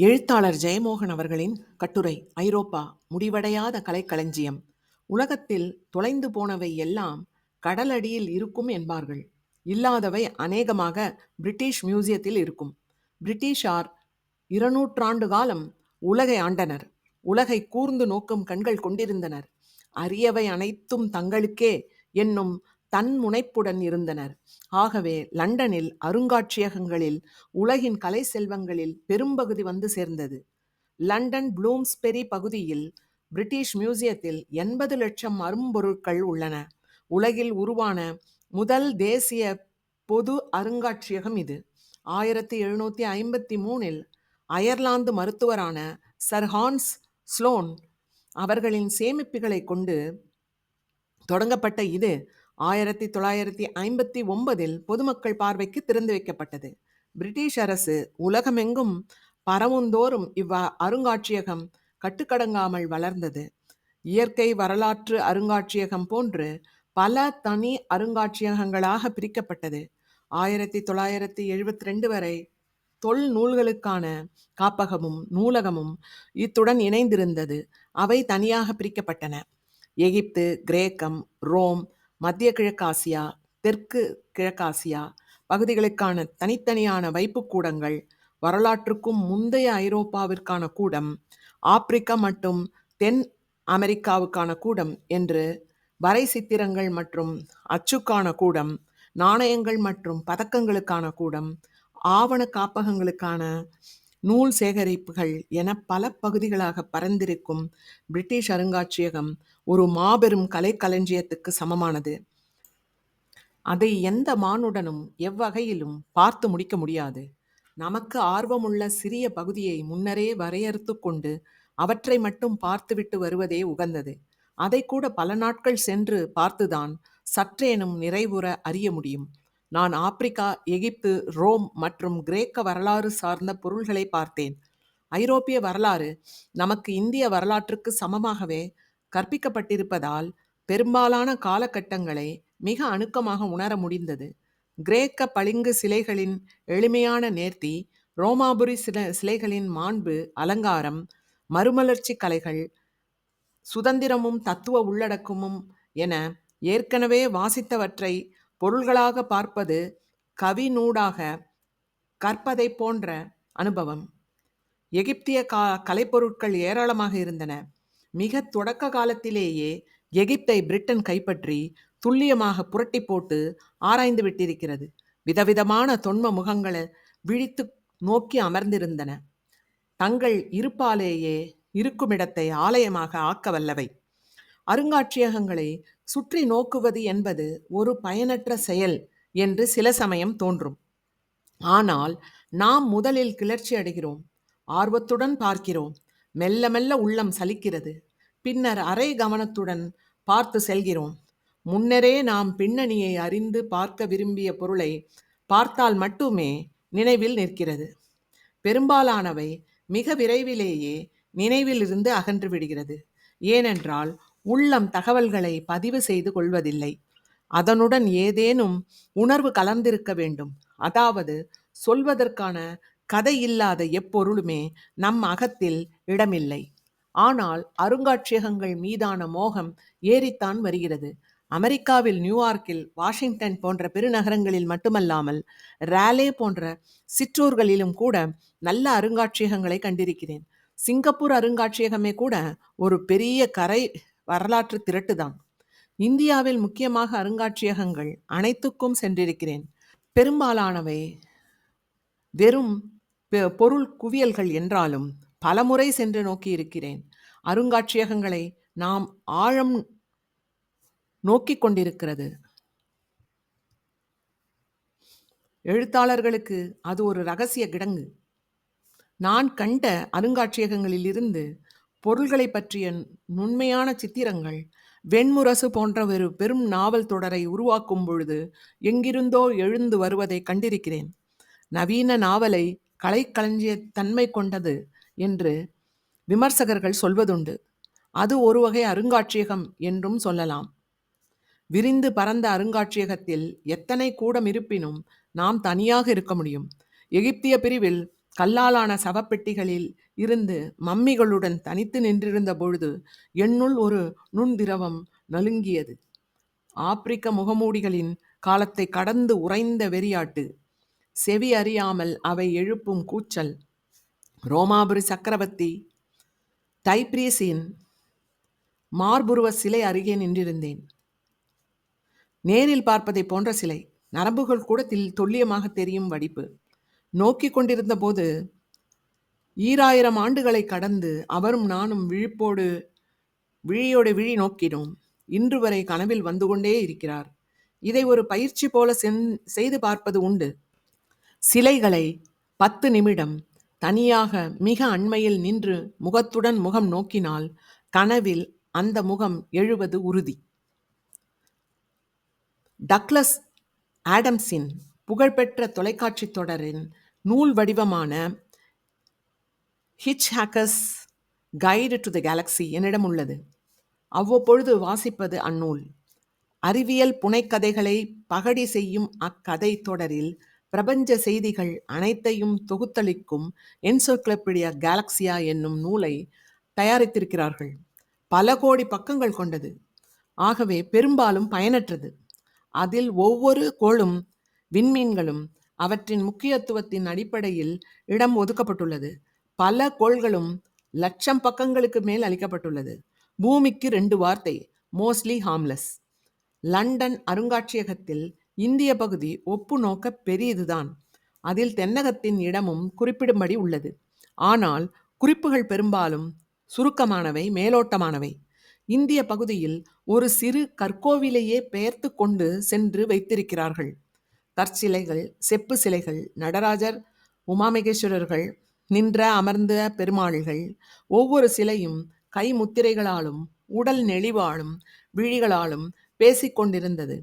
எழுத்தாளர் ஜெயமோகன் அவர்களின் கட்டுரை ஐரோப்பா முடிவடையாத கலைக்களஞ்சியம். உலகத்தில் தொலைந்து போனவை எல்லாம் கடலடியில் இருக்கும் என்பார்கள். இல்லாதவை அநேகமாக பிரிட்டிஷ் மியூசியத்தில் இருக்கும். பிரிட்டிஷார் இருநூற்றாண்டு காலம் உலகை ஆண்டனர். உலகை கூர்ந்து நோக்கும் கண்கள் கொண்டிருந்தனர். அரியவை அனைத்தும் தங்களுக்கே என்னும் தன் முனைப்புடன் இருந்தனர். ஆகவே லண்டனில் அருங்காட்சியகங்களில் உலகின் கலை செல்வங்களில் பெரும்பகுதி வந்து சேர்ந்தது. லண்டன் ப்ளூம்ஸ்பெரி பகுதியில் பிரிட்டிஷ் மியூசியத்தில் எண்பது லட்சம் அரும்பொருட்கள் உள்ளன. உலகில் உருவான முதல் தேசிய பொது அருங்காட்சியகம் இது. ஆயிரத்தி எழுநூற்றி ஐம்பத்தி மூணில் அயர்லாந்து மருத்துவரான சர் ஹான்ஸ் ஸ்லோன் அவர்களின் சேமிப்புகளை கொண்டு தொடங்கப்பட்ட இது. ஆயிரத்தி தொள்ளாயிரத்தி ஐம்பத்தி ஒன்பதில் பொதுமக்கள் பார்வைக்கு திறந்து வைக்கப்பட்டது. பிரிட்டிஷ் அரசு உலகமெங்கும் பரவுந்தோறும் இவ்வ அருங்காட்சியகம் கட்டுக்கடங்காமல் வளர்ந்தது. இயற்கை வரலாற்று அருங்காட்சியகம் போன்று பல தனி அருங்காட்சியகங்களாக பிரிக்கப்பட்டது. ஆயிரத்தி தொள்ளாயிரத்தி எழுபத்தி ரெண்டு வரை தொல் நூல்களுக்கான காப்பகமும் நூலகமும் இத்துடன் இணைந்திருந்தது. அவை தனியாக பிரிக்கப்பட்டன. எகிப்து கிரேக்கம் ரோம் மத்திய கிழக்காசியா தெற்கு கிழக்காசியா பகுதிகளுக்கான தனித்தனியான வைப்புக்கூடங்கள் வரலாற்றுக்கும் முந்தைய ஐரோப்பாவிற்கான கூடம் ஆப்பிரிக்கா மற்றும் தென் அமெரிக்காவுக்கான கூடம் என்று வரை சித்திரங்கள் மற்றும் அச்சுக்கான கூடம் நாணயங்கள் மற்றும் பதக்கங்களுக்கான கூடம் ஆவண காப்பகங்களுக்கான நூல் சேகரிப்புகள் என பல பகுதிகளாக பரந்திருக்கும் பிரிட்டிஷ் அருங்காட்சியகம் ஒரு மாபெரும் கலைக்களஞ்சியத்துக்கு சமமானது. அதை எந்த மானுடனும் எவ்வகையிலும் பார்த்து முடிக்க முடியாது. நமக்கு ஆர்வமுள்ள சிறிய பகுதியை முன்னரே வரையறுத்து கொண்டு அவற்றை மட்டும் பார்த்துவிட்டு வருவதே உகந்தது. அதை கூட பல நாட்கள் சென்று பார்த்துதான் சற்றேனும் நிறைவுற அறிய முடியும். நான் ஆப்பிரிக்கா எகிப்து ரோம் மற்றும் கிரேக்க வரலாறு சார்ந்த பொருள்களை பார்த்தேன். ஐரோப்பிய வரலாறு நமக்கு இந்திய வரலாற்றுக்கு சமமாகவே கற்பிக்கப்பட்டிருப்பதால் பெரும்பாலான காலகட்டங்களை மிக அணுக்கமாக உணர முடிந்தது. கிரேக்க பளிங்கு சிலைகளின் எளிமையான நேர்த்தி ரோமாபுரி சில சிலைகளின் மாண்பு அலங்காரம் மறுமலர்ச்சி கலைகள் சுதந்திரமும் தத்துவ உள்ளடக்கமும் என ஏற்கனவே வாசித்தவற்றை பொருள்களாக பார்ப்பது கவினூடாக கற்பதை போன்ற அனுபவம். எகிப்திய கா கலைப்பொருட்கள் ஏராளமாக இருந்தன. மிக தொடக்க காலத்திலேயே எகிப்தை பிரிட்டன் கைப்பற்றி துல்லியமாக புரட்டி போட்டு ஆராய்ந்து விட்டிருக்கிறது. விதவிதமான தொன்ம முகங்களை விழித்து நோக்கி அமர்ந்திருந்தன. தங்கள் இருப்பாலேயே இருக்குமிடத்தை ஆலயமாக ஆக்க வல்லவை. அருங்காட்சியகங்களை சுற்றி நோக்குவது என்பது ஒரு பயனற்ற செயல் என்று சில சமயம் தோன்றும். ஆனால் நாம் முதலில் கிளர்ச்சி அடைகிறோம் ஆர்வத்துடன் பார்க்கிறோம் மெல்ல மெல்ல உள்ளம் சலிக்கிறது. பின்னர் அரை கவனத்துடன் பார்த்து செல்கிறோம். முன்னரே நாம் பின்னணியை அறிந்து பார்க்க விரும்பிய பொருளை பார்த்தால் மட்டுமே நினைவில் நிற்கிறது. பெரும்பாலானவை மிக விரைவிலேயே நினைவிலிருந்து அகன்று விடுகிறது. ஏனென்றால் உள்ளம் தகவல்களை பதிவு செய்து கொள்வதில்லை. அதனுடன் ஏதேனும் உணர்வு கலந்திருக்க வேண்டும். அதாவது சொல்வதற்கான கதை இல்லாத எப்பொருளுமே நம் அகத்தில் இடமில்லை. ஆனால் அருங்காட்சியகங்கள் மீதான மோகம் ஏறித்தான் வருகிறது. அமெரிக்காவில் நியூயார்க்கில் வாஷிங்டன் போன்ற பெருநகரங்களில் மட்டுமல்லாமல் ரேலே போன்ற சிற்றூர்களிலும் கூட நல்ல அருங்காட்சியகங்களை கண்டிருக்கிறேன். சிங்கப்பூர் அருங்காட்சியகமே கூட ஒரு பெரிய கரை வரலாற்று திரட்டுதான். இந்தியாவில் முக்கியமாக அருங்காட்சியகங்கள் அனைத்துக்கும் சென்றிருக்கிறேன். பெரும்பாலானவை வெறும் பொருள் குவியல்கள் என்றாலும் பலமுறை சென்று நோக்கி இருக்கிறேன் அருங்காட்சியகங்களை நாம் ஆழம் நோக்கி கொண்டிருக்கிறது. எழுத்தாளர்களுக்கு அது ஒரு ரகசிய கிடங்கு. நான் கண்ட அருங்காட்சியகங்களிலிருந்து பொருள்களை பற்றிய நுண்மையான சித்திரங்கள் வெண்முரசு போன்ற ஒரு பெரும் நாவல் தொடரை உருவாக்கும் பொழுது எங்கிருந்தோ எழுந்து வருவதை கண்டிருக்கிறேன். நவீன நாவலை கலைக்களஞ்சிய தன்மை கொண்டது என்று விமர்சகர்கள் சொல்வதுண்டு. அது ஒரு வகை அருங்காட்சியகம் என்றும் சொல்லலாம். விரிந்து பரந்த அருங்காட்சியகத்தில் எத்தனை கூடம் இருப்பினும் நாம் தனியாக இருக்க முடியும். எகிப்திய பிரிவில் கல்லாலான சவப்பெட்டிகளில் இருந்து மம்மிகளுடன் தனித்து நின்றிருந்த பொழுது என்னுள் ஒரு நுண்திரவம் நலுங்கியது. ஆப்பிரிக்க முகமூடிகளின் காலத்தை கடந்து உறைந்த வெறியாட்டு. செவி அறியாமல் அவை எழுப்பும் கூச்சல். ரோமாபுரி சக்கரவர்த்தி டைப்ரீஸின் மார்புருவ சிலை அருகே நின்றிருந்தேன். நேரில் பார்ப்பதை போன்ற சிலை. நரம்புகள் கூட தில் துல்லியமாக தெரியும் வடிப்பு. நோக்கி கொண்டிருந்த போது ஈராயிரம் ஆண்டுகளை கடந்து அவரும் நானும் விழிப்போடு விழியோடு விழி நோக்கினோம். இன்று வரை கனவில் வந்து கொண்டே இருக்கிறார். இதை ஒரு பயிற்சி போல சென் செய்து பார்ப்பது உண்டு. சிலைகளை பத்து நிமிடம் தனியாக மிக அண்மையில் நின்று முகத்துடன் முகம் நோக்கினால் கனவில் அந்த முகம் எழுவது உறுதி. டக்ளஸ் ஆடம்ஸின் புகழ்பெற்ற தொலைக்காட்சி தொடரின் நூல் வடிவமான Hitchhiker's Guide to the Galaxy என்னிடம் உள்ளது. அவ்வப்பொழுது வாசிப்பது அந்நூல். அறிவியல் புனைக்கதைகளை பகடி செய்யும் அக்கதை தொடரில் பிரபஞ்ச செய்திகள் அனைத்தையும் தொகுத்தளிக்கும் என்சோக்ளோபீடியா கேலக்சியா என்னும் நூலை தயாரித்திருக்கிறார்கள். பல கோடி பக்கங்கள் கொண்டது. ஆகவே பெரும்பாலும் பயனற்றது. அதில் ஒவ்வொரு கோளும் விண்மீன்களும் அவற்றின் முக்கியத்துவத்தின் அடிப்படையில் இடம் ஒதுக்கப்பட்டுள்ளது. பல கோள்களும் லட்சம் பக்கங்களுக்கு மேல் அளிக்கப்பட்டுள்ளது. பூமிக்கு ரெண்டு வார்த்தை மோஸ்ட்லி ஹார்ம்லெஸ் லண்டன் அருங்காட்சியகத்தில் இந்திய பகுதி ஒப்பு நோக்க பெரியதுதான். அதில் தென்னகத்தின் இடமும் குறிப்பிடும்படி உள்ளது. ஆனால் குறிப்புகள் பெரும்பாலும் சுருக்கமானவை மேலோட்டமானவை. இந்திய பகுதியில் ஒரு சிறு கற்கோவிலையே பெயர்த்து கொண்டு சென்று வைத்திருக்கிறார்கள். கற்சிலைகள் செப்பு சிலைகள் நடராஜர் உமாமகேஸ்வரர்கள் நின்ற அமர்ந்த பெருமாள்கள் ஒவ்வொரு சிலையும் கை முத்திரைகளாலும் உடல் நெளிவாலும் விழிகளாலும் பேசிக்கொண்டிருந்தது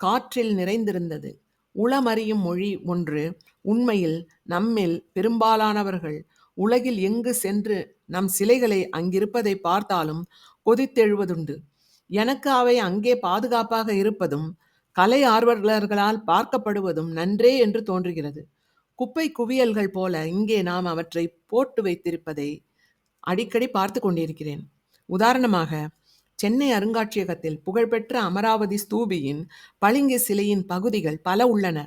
காற்றில் நிறைந்திருந்தது. உளமறியும் மொழி ஒன்று உண்மையில் நம்மில் பெரும்பாலானவர்கள் உலகில் எங்கு சென்று நம் சிலைகளை அங்கிருப்பதை பார்த்தாலும் கொதித்தெழுவதுண்டு. எனக்கு அவை அங்கே பாதுகாப்பாக இருப்பதும் கலை ஆர்வலர்களால் பார்க்கப்படுவதும் நன்றே என்று தோன்றுகிறது. குப்பை குவியல்கள் போல இங்கே நாம் அவற்றை போட்டு வைத்திருப்பதை அடிக்கடி பார்த்து கொண்டிருக்கிறேன். உதாரணமாக சென்னை அருங்காட்சியகத்தில் புகழ்பெற்ற அமராவதி ஸ்தூபியின் பளிங்கு சிலையின் பகுதிகள் பல உள்ளன.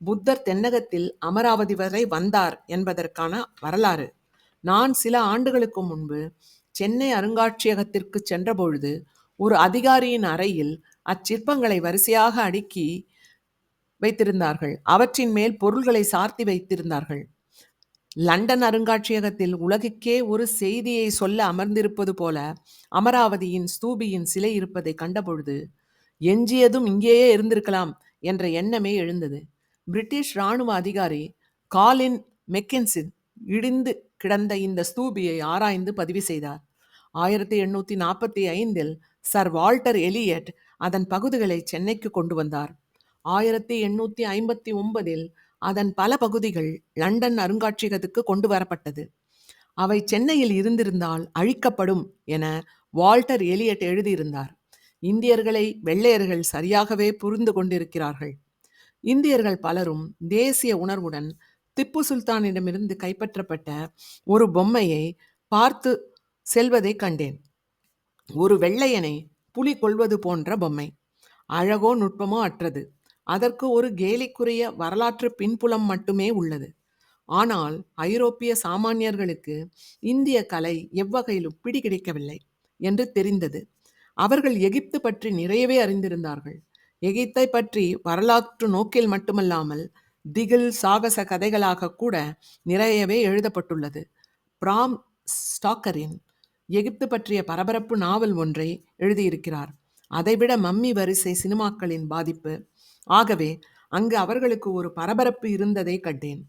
புத்தர் தென்னகத்தில் அமராவதி வரை வந்தார் என்பதற்கான வரலாறு. நான் சில ஆண்டுகளுக்கு முன்பு சென்னை அருங்காட்சியகத்திற்கு சென்றபொழுது ஒரு அதிகாரியின் அறையில் அச்சிற்பங்களை வரிசையாக அடுக்கி வைத்திருந்தார்கள். அவற்றின் மேல் பொருள்களை சார்த்தி வைத்திருந்தார்கள். லண்டன் அருங்காட்சியகத்தில் உலகுக்கே ஒரு செய்தியை சொல்ல அமர்ந்திருப்பது போல அமராவதியின் ஸ்தூபியின் சிலை இருப்பதை கண்டபொழுது எஞ்சியதும் இங்கேயே இருந்திருக்கலாம் என்ற எண்ணமே எழுந்தது. பிரிட்டிஷ் இராணுவ அதிகாரி காலின் மெக்கென்சின் இடிந்து கிடந்த இந்த ஸ்தூபியை ஆராய்ந்து பதிவு செய்தார். ஆயிரத்தி எண்ணூற்றி நாற்பத்தி ஐந்தில் சர் வால்டர் எலியட் அதன் பகுதிகளை சென்னைக்கு கொண்டு வந்தார். ஆயிரத்தி எண்ணூற்றி ஐம்பத்தி ஒன்பதில் அதன் பல பகுதிகள் லண்டன் அருங்காட்சியகத்துக்கு கொண்டு வரப்பட்டது. அவை சென்னையில் இருந்திருந்தால் அழிக்கப்படும் என வால்டர் எலியட் எழுதியிருந்தார். இந்தியர்களை வெள்ளையர்கள் சரியாகவே புரிந்து கொண்டிருக்கிறார்கள். இந்தியர்கள் பலரும் தேசிய உணர்வுடன் திப்பு சுல்தானிடமிருந்து கைப்பற்றப்பட்ட ஒரு பொம்மையை பார்த்து செல்வதை கண்டேன். ஒரு வெள்ளையனை புலி கொள்வது போன்ற பொம்மை. அழகோ நுட்பமோ அற்றது. அதற்கு ஒரு கேலிக்குரிய வரலாற்று பின்புலம் மட்டுமே உள்ளது. ஆனால் ஐரோப்பிய சாமானியர்களுக்கு இந்திய கலை எவ்வகையிலும் பிடி கிடைக்கவில்லை என்று தெரிந்தது. அவர்கள் எகிப்து பற்றி நிறையவே அறிந்திருந்தார்கள். எகிப்தை பற்றி வரலாற்று நோக்கில் மட்டுமல்லாமல் திகில் சாகச கதைகளாக கூட நிறையவே எழுதப்பட்டுள்ளது. பிராம் ஸ்டாக்கரின் எகிப்து பற்றிய பரபரப்பு நாவல் ஒன்றை எழுதியிருக்கிறார். அதைவிட மம்மி வரிசை சினிமாக்களின் பாதிப்பு ஆகவே அங்கு அவர்களுக்கு ஒரு பரபரப்பு இருந்ததை கண்டேன்.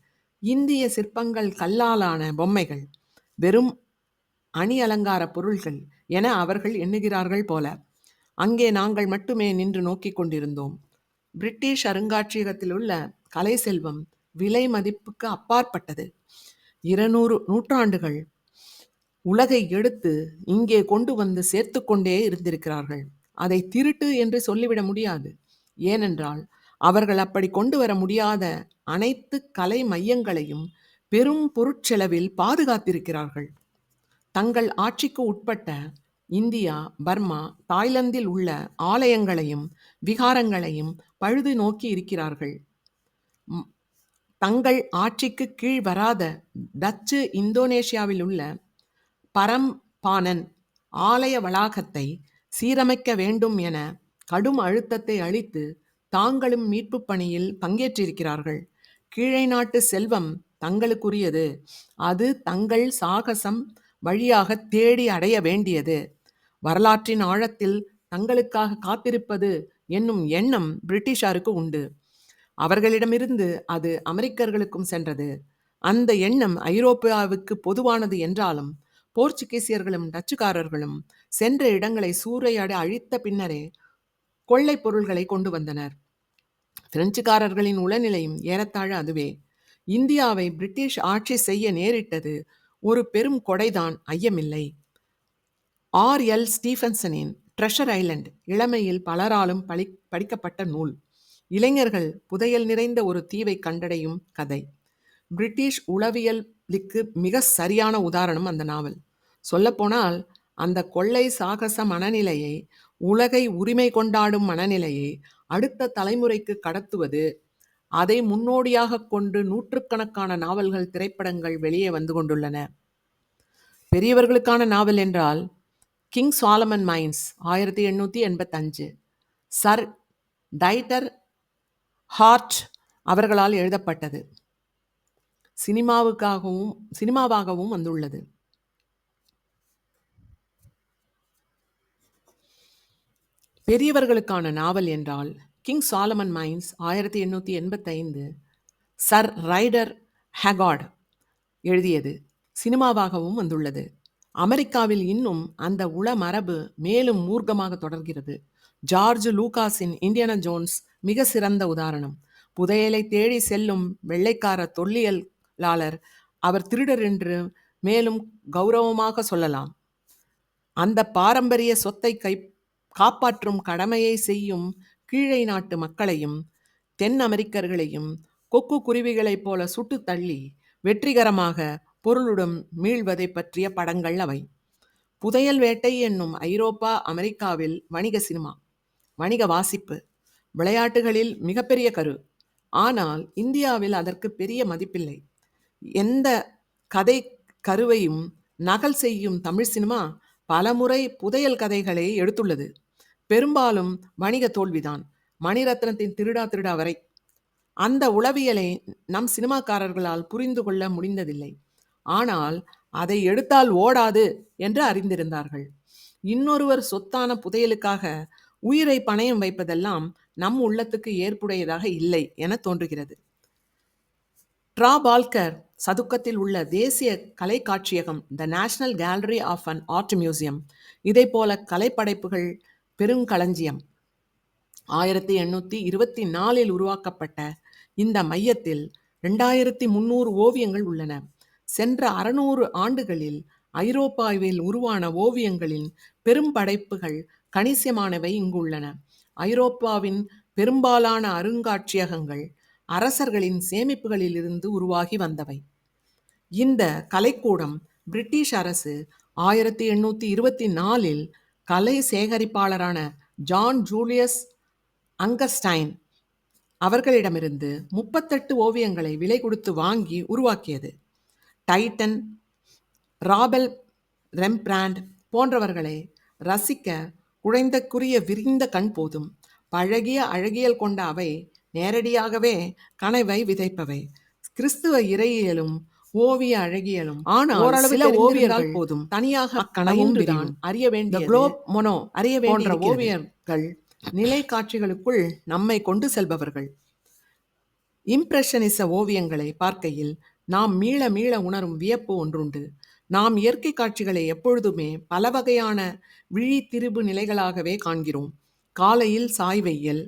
இந்திய சிற்பங்கள் கல்லாலான பொம்மைகள் வெறும் அணி அலங்கார பொருள்கள் என அவர்கள் எண்ணுகிறார்கள் போல. அங்கே நாங்கள் மட்டுமே நின்று நோக்கிக் கொண்டிருந்தோம். பிரிட்டிஷ் அருங்காட்சியகத்தில் உள்ள கலை செல்வம் விலை மதிப்புக்கு அப்பாற்பட்டது. இருநூறு நூற்றாண்டுகள் உலகை எடுத்து இங்கே கொண்டு வந்து சேர்த்து கொண்டே இருந்திருக்கிறார்கள். அதை திருட்டு என்று சொல்லிவிட முடியாது. ஏனென்றால் அவர்கள் அப்படி கொண்டு வர முடியாத அனைத்து கலை மையங்களையும் பெரும் பொருட்செலவில் பாதுகாத்திருக்கிறார்கள். தங்கள் ஆட்சிக்கு உட்பட்ட இந்தியா பர்மா தாய்லாந்தில் உள்ள ஆலயங்களையும் விகாரங்களையும் பழுது நோக்கி இருக்கிறார்கள். தங்கள் ஆட்சிக்கு கீழ் வராத டச்சு இந்தோனேஷியாவில் உள்ள பரம்பானன் ஆலய வளாகத்தை சீரமைக்க வேண்டும் என கடும் அழுத்தத்தை அளித்து தாங்களும் மீட்புப் பணியில் பங்கேற்றிருக்கிறார்கள். கீழை நாட்டு செல்வம் தங்களுக்குரியது. அது தங்கள் சாகசம் வழியாக தேடி அடைய வேண்டியது. வரலாற்றின் ஆழத்தில் தங்களுக்காக காத்திருப்பது என்னும் எண்ணம் பிரிட்டிஷாருக்கு உண்டு. அவர்களிடமிருந்து அது அமெரிக்கர்களுக்கும் சென்றது. அந்த எண்ணம் ஐரோப்பாவுக்கு பொதுவானது என்றாலும் போர்ச்சுகீசியர்களும் டச்சுக்காரர்களும் சென்ற இடங்களை சூறையாட அழித்த பின்னரே கொள்ளை பொருள்களை கொண்டு வந்தனர். பிரெஞ்சுக்காரர்களின் உளநிலையும் ஏறத்தாழ அதுவே. இந்தியாவை பிரிட்டிஷ் ஆட்சி செய்ய நேரிட்டது ஒரு பெரும் கொடைதான் ஐயமில்லை. ஆர். எல். ஸ்டீஃபன்சனின் ட்ரெஷர் ஐலண்ட் இளமையில் பலராலும் பழி படிக்கப்பட்ட நூல். இளைஞர்கள் புதையல் நிறைந்த ஒரு தீவை கண்டடையும் கதை. பிரிட்டிஷ் உளவியலுக்கு மிக சரியான உதாரணம் அந்த நாவல். சொல்லப்போனால் அந்த கொள்ளை சாகச மனநிலையை உலகை உரிமை கொண்டாடும் மனநிலையை அடுத்த தலைமுறைக்கு கடத்துவது அதை முன்னோடியாக கொண்டு நூற்றுக்கணக்கான நாவல்கள் திரைப்படங்கள் வெளியே வந்து கொண்டுள்ளன. பெரியவர்களுக்கான நாவல் என்றால் கிங் சாலமன் மைன்ஸ் ஆயிரத்தி எண்ணூற்றி எண்பத்தஞ்சு. சர் டைட்டர் ஹார்ட் அவர்களால் எழுதப்பட்டது. சினிமாவுக்காகவும் சினிமாவாகவும் வந்துள்ளது. பெரியவர்களுக்கான நாவல் என்றால் கிங் சாலமன் மைன்ஸ் ஆயிரத்தி எண்ணூற்றி எண்பத்தைந்து சர் ரைடர் ஹெகார்ட் எழுதியது. சினிமாவாகவும் வந்துள்ளது. அமெரிக்காவில் இன்னும் அந்த உள மரபு மேலும் மூர்க்கமாக தொடர்கிறது. ஜார்ஜ் லூகாஸின் இந்தியன ஜோன்ஸ் மிக சிறந்த உதாரணம். புதையலை தேடி செல்லும் வெள்ளைக்கார தொல்லியலாளர் அவர் திருடர் என்று மேலும் கௌரவமாக சொல்லலாம். அந்த பாரம்பரிய சொத்தை கை காப்பாற்றும் கடமையை செய்யும் கீழை நாட்டு மக்களையும் தென் அமெரிக்கர்களையும் கொக்கு குருவிகளைப் போல சுட்டு தள்ளி வெற்றிகரமாக பொருளுடன் மீள்வதை பற்றிய படங்கள் அவை. புதையல் வேட்டை என்னும் ஐரோப்பா அமெரிக்காவில் வணிக சினிமா வணிக வாசிப்பு விளையாட்டுகளில் மிகப்பெரிய கரு. ஆனால் இந்தியாவில் அதற்கு பெரிய மதிப்பில்லை. எந்த கதை கருவையும் நகல் செய்யும் தமிழ் சினிமா பலமுறை புதையல் கதைகளை எடுத்துள்ளது. பெரும்பாலும் வணிக தோல்விதான். மணிரத்னத்தின் திருடா திருடா வரை. அந்த உளவியலை நம் சினிமாக்காரர்களால் புரிந்து கொள்ள முடிந்ததில்லை. ஆனால் அதை எடுத்தால் ஓடாது என்று அறிந்திருந்தார்கள். இன்னொருவர் சொத்தான புதையலுக்காக உயிரை பணயம் வைப்பதெல்லாம் நம் உள்ளத்துக்கு ஏற்புடையதாக இல்லை என தோன்றுகிறது. ட்ரா பால்கர் சதுக்கத்தில் உள்ள தேசிய கலை காட்சியகம் the National Gallery of an art museum இதை போல கலைப்படைப்புகள் பெருங்களஞ்சியம். ஆயிரத்தி எண்ணூற்றி இருபத்தி நாலில் உருவாக்கப்பட்ட இந்த மையத்தில் ரெண்டாயிரத்தி முந்நூறு ஓவியங்கள் உள்ளன. சென்ற அறுநூறு ஆண்டுகளில் ஐரோப்பாவில் உருவான ஓவியங்களின் பெரும் படைப்புகள் கணிசமானவை இங்குள்ளன ஐரோப்பாவின் பெரும்பாலான அருங்காட்சியகங்கள் அரசர்களின் சேமிப்புகளிலிருந்து உருவாகி வந்தவை. இந்த கலைக்கூடம் பிரிட்டிஷ் அரசு ஆயிரத்தி எண்ணூற்றி இருபத்தி நாலில் கலை சேகரிப்பாளரான ஜான் ஜூலியஸ் அங்கஸ்டைன் அவர்களிடமிருந்து முப்பத்தெட்டு ஓவியங்களை விலை கொடுத்து வாங்கி உருவாக்கியது. டைட்டன் ராபெல் ரெம்பிராண்ட் போன்றவர்களை ரசிக்க குழைந்தக்குரிய விரிந்த கண் போதும். பழகிய அழகியல் கொண்ட அவை நேரடியாகவே கனவை விதைப்பவை. கிறிஸ்துவ இறையியலும் ஓவிய அழகியலும் ஆனால் ஓரளவு சில தெரிந்திருந்தால் ஓவியர்கள் போதும் தனியாக அக்கனவும் தான் அறிய வேண்டிய குளோப் மொனோ அறிய வேண்டியிருக்கிறது. ஓவியர்கள் நிலை காட்சிகளுக்குள் நம்மை கொண்டு செல்பவர்கள். இம்ப்ரெஷனிச ஓவியங்களை பார்க்கையில் நாம் மீள மீள உணரும் வியப்பு ஒன்றுண்டு. நாம் இயற்கை காட்சிகளை எப்பொழுதுமே பல வகையான விழி திருபு நிலைகளாகவே காண்கிறோம். காலையில் சாய் வெயில்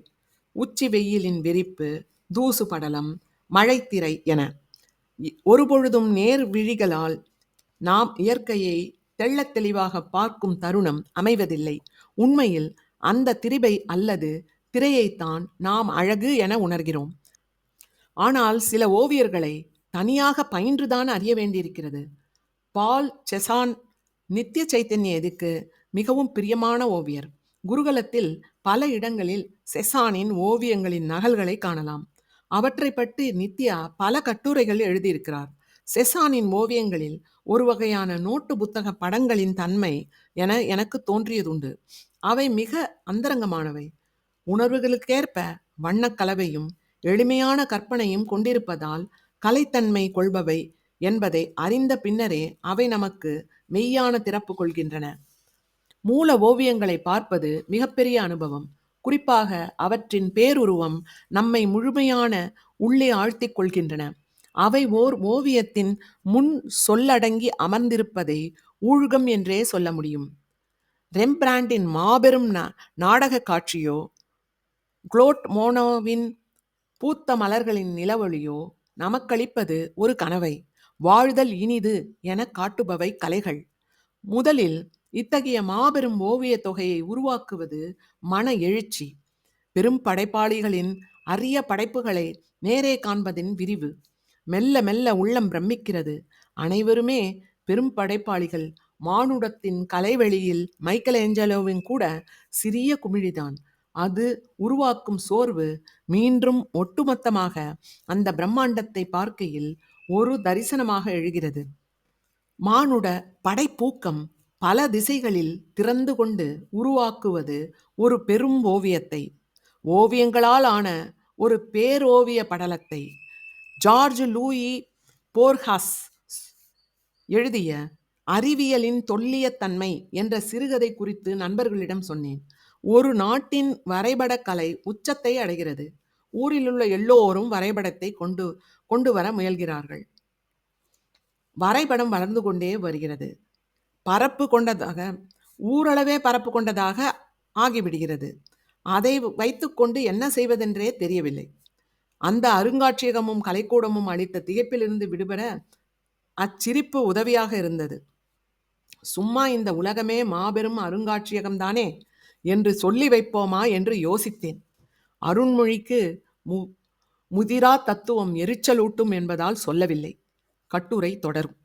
உச்சி வெயிலின் விரிப்பு தூசு படலம் மழைத்திரை என. இ- ஒருபொழுதும் நேர் விழிகளால் நாம் இயற்கையை தெள்ளத் தெளிவாக பார்க்கும் தருணம் அமைவதில்லை. உண்மையில் அந்த திரிபை அல்லது திரையைத்தான் நாம் அழகு என உணர்கிறோம். ஆனால் சில ஓவியர்களை தனியாக பயின்றுதான் அறிய வேண்டியிருக்கிறது. பால் செசான் நித்திய சைத்தன்ய இதுக்கு மிகவும் பிரியமான ஓவியர். குருகலத்தில் பல இடங்களில் செசானின் ஓவியங்களின் நகல்களை காணலாம். அவற்றை பற்றி நித்யா பல கட்டுரைகள் எழுதியிருக்கிறார். செசானின் ஓவியங்களில் ஒரு வகையான நோட்டு புத்தக படங்களின் தன்மை என எனக்கு தோன்றியதுண்டு. அவை மிக அந்தரங்கமானவை. உணர்வுகளுக்கேற்ப வண்ணக்கலவையும் எளிமையான கற்பனையும் கொண்டிருப்பதால் கலைத்தன்மை கொள்பவை என்பதை அறிந்த பின்னரே அவை நமக்கு மெய்யான திறப்பு கொள்கின்றன. மூல ஓவியங்களை பார்ப்பது மிகப்பெரிய அனுபவம். குறிப்பாக அவற்றின் பேருருவம் நம்மை முழுமையான உள்ளே ஆழ்த்திக் கொள்கின்றன. அவை ஓர் ஓவியத்தின் முன் சொல்லடங்கி அமர்ந்திருப்பதை ஊழ்கம் என்றே சொல்ல முடியும். ரெம்பிராண்டின் மாபெரும் நாடக காட்சியோ குளோட் மோனோவின் பூத்த மலர்களின் நிலவொளியோ நமக்களிப்பது ஒரு கனவை. வாழ்தல் இனிது என காட்டுபவை கலைகள். முதலில் இத்தகைய மாபெரும் ஓவியத் தொகையை உருவாக்குவது மன எழுச்சி. பெரும் படைப்பாளிகளின் அரிய படைப்புகளை நேரே காண்பதின் விரிவு. மெல்ல மெல்ல உள்ளம் பிரமிக்கிறது. அனைவருமே பெரும் படைப்பாளிகள். மானுடத்தின் கலைவெளியில் மைக்கேல் ஏஞ்சலோவின் கூட சிறிய குமிழிதான். அது உருவாக்கும் சோர்வு மீண்டும் ஒட்டுமொத்தமாக அந்த பிரம்மாண்டத்தை பார்க்கையில் ஒரு தரிசனமாக எழுகிறது. மானுட படைப்பூக்கம் பல திசைகளில் திறந்து கொண்டு உருவாக்குவது ஒரு பெரும் ஓவியத்தை. ஓவியங்களால் ஆன ஒரு பேரோவிய படலத்தை ஜார்ஜ் லூயி போர்ஹாஸ் எழுதிய அறிவியலின் தொல்லியத்தன்மை என்ற சிறுகதை குறித்து நண்பர்களிடம் சொன்னேன். ஒரு நாட்டின் வரைபடக் கலை உச்சத்தை அடைகிறது. ஊரிலுள்ள எல்லோரும் வரைபடத்தை கொண்டு கொண்டு வர முயல்கிறார்கள். வரைபடம் வளர்ந்து கொண்டே வருகிறது. பரப்பு கொண்டதாக ஊரளவே பரப்பு கொண்டதாக ஆகிவிடுகிறது. அதை வைத்துக்கொண்டு என்ன செய்வதென்றே தெரியவில்லை. அந்த அருங்காட்சியகமும் கலைக்கூடமும் அளித்த திகைப்பிலிருந்து விடுபட அச்சிரிப்பு உதவியாக இருந்தது. சும்மா இந்த உலகமே மாபெரும் அருங்காட்சியகம்தானே என்று சொல்லி வைப்போமா என்று யோசித்தேன். அருண்மொழிக்கு மு முதிரா தத்துவம் எரிச்சலூட்டும் என்பதால் சொல்லவில்லை. கட்டுரை தொடரும்.